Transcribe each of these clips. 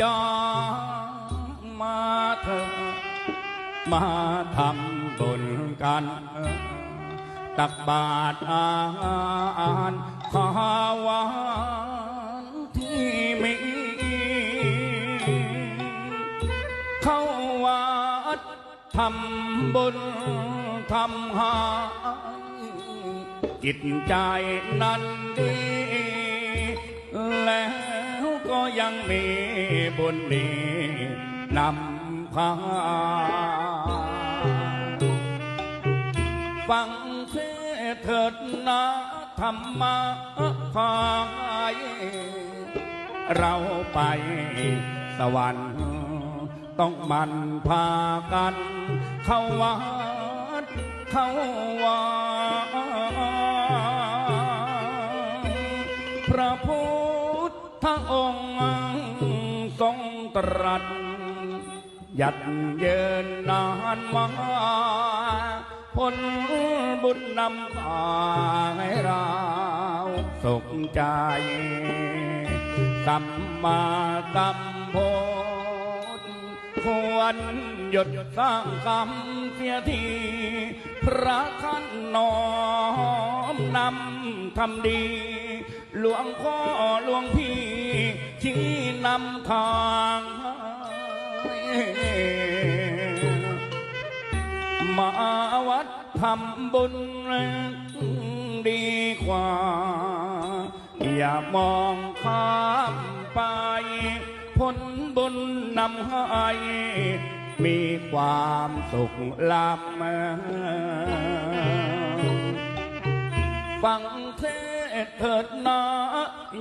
จอมาเถอะมาทำบุญกันตักบาตรอาหารข้าวานที่มีเข้าวัดทำบุญทำหาจิตใจนั้นดี ยังมีบุญนี้นำพาฟังเทศเถิดนะธรรมะพายเราไปสวรรค์ต้องมันพากัน เข้าวัดเข้าวา ยัดเยินนานมาผลบุญนำพาให้เราสุขใจ สัมมาสัมโพธิควรหยุดสร้างกรรมเสียที พระท่านน้อมนำทำดี หลวงพ่อหลวงพี่ชี้นำทาง มาวัดทำบุญดีกว่า อย่ามองข้ามไปผลบุญนำให้มีความสุขลำฟังเทศเถิดนะ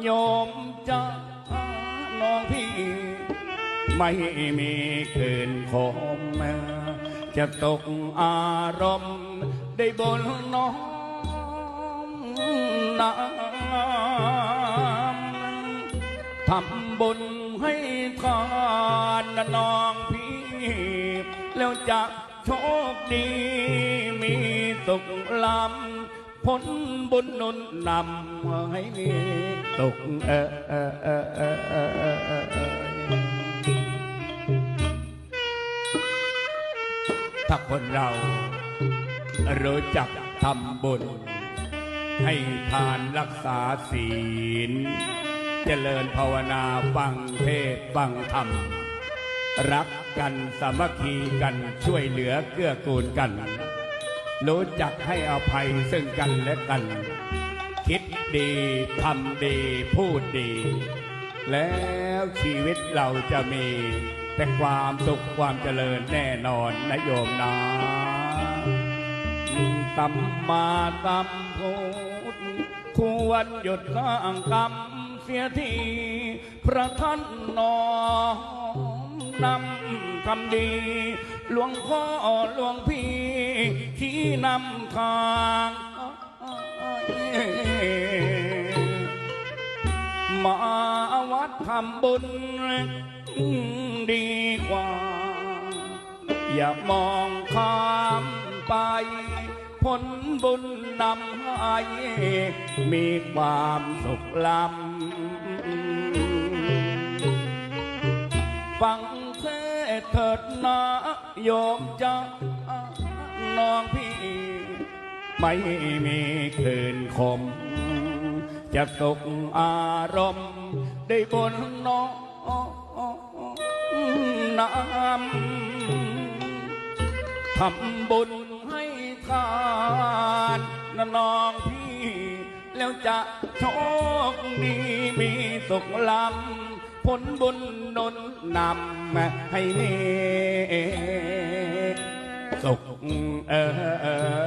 โยมจ้าน้องพี่ ไม่มีคืนคมจะตกอารมณ์ได้บนน้องน้ำทำบุญให้ทานน้องพี่ แล้วจะโชคดีมีสุขลำผลบุญนุนนำให้มีสุขเออเออเออเออ ถ้าคนเรา รู้จักทำบุญ ให้ทานรักษาศีล เจริญภาวนาฟังเทศฟังธรรม รักกันสามัคคีกันช่วยเหลือเกื้อกูลกัน รู้จักให้อภัยซึ่งกันและกัน คิดดีทำดีพูดดี แล้วชีวิตเราจะมีแต่ความสุขความเจริญแน่นอนนะโยมนะสัมมาสัมพุทธควรหยุดสร้างกรรมเสียทีพระท่านนอมนำทำดี หลวงพ่อหลวงพี่ที่นำทาง ดทำบุญดีกว่า อย่ามองข้ามไป ผลบุญนำให้มีความสุขลำฟังเทศเถิดนะโยมจ้าน้องพี่ ไม่มีคืนคมจะตกอารมณ์ ได้บนน้องน้ำทำบุญให้ทานนน้องพี่ แล้วจะโชคดีมีสุขลำผลบุญนนนำให้มีสุขเออ